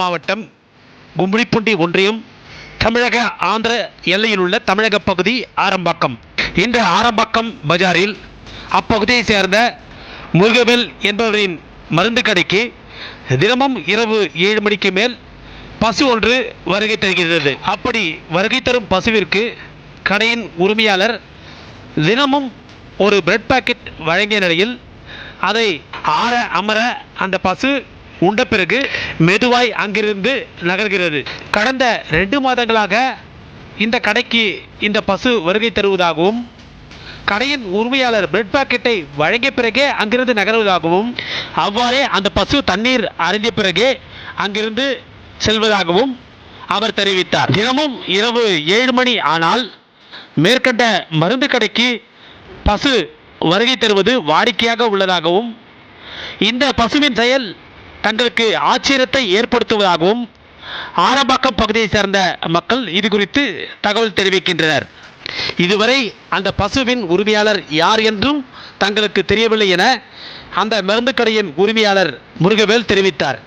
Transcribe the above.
மாவட்டம் கும்மிடிப்பூண்டி ஒன்றியம் தமிழக ஆந்திர எல்லையில் உள்ள தமிழக பகுதி ஆரம்பாக்கம். இந்த ஆரம்பாக்கம் பஜாரில் அப்பகுதியை சேர்ந்த முருகவேல் என்பவரின் மருந்து கடைக்கு தினமும் இரவு ஏழு மணிக்கு மேல் பசு ஒன்று வருகை தருகிறது. அப்படி வருகை தரும் பசுவிற்கு கடையின் உரிமையாளர் தினமும் ஒரு பிரெட் பாக்கெட் வழங்கிய நிலையில் அதை ஆற அமர அந்த பசு உண்ட பிறகு மெதுவாய் அங்கிருந்து நகர்கிறது. கடந்த ரெண்டு மாதங்களாக இந்த கடைக்கு இந்த பசு வருகை தருவதாகவும் கடையின் உரிமையாளர் பிரெட் பாக்கெட்டை வழங்கிய பிறகே அங்கிருந்து நகர்வதாகவும் அவ்வாறே அந்த பசு தண்ணீர் அருந்திய பிறகே அங்கிருந்து செல்வதாகவும் அவர் தெரிவித்தார். தினமும் இரவு ஏழு மணி ஆனால் மேற்கண்ட மருந்து கடைக்கு பசு வருகை தருவது வாடிக்கையாக உள்ளதாகவும் இந்த பசுவின் செயல் தங்களுக்கு ஆச்சரியத்தை ஏற்படுத்துவதாகவும் ஆரம்பாக்கம் பகுதியைச் சேர்ந்த மக்கள் இது குறித்து தகவல் தெரிவிக்கின்றனர். இதுவரை அந்த பசுவின் உரிமையாளர் யார் என்றும் தங்களுக்கு தெரியவில்லை என அந்த மருந்து கடையின் உரிமையாளர் முருகவேல் தெரிவித்தார்.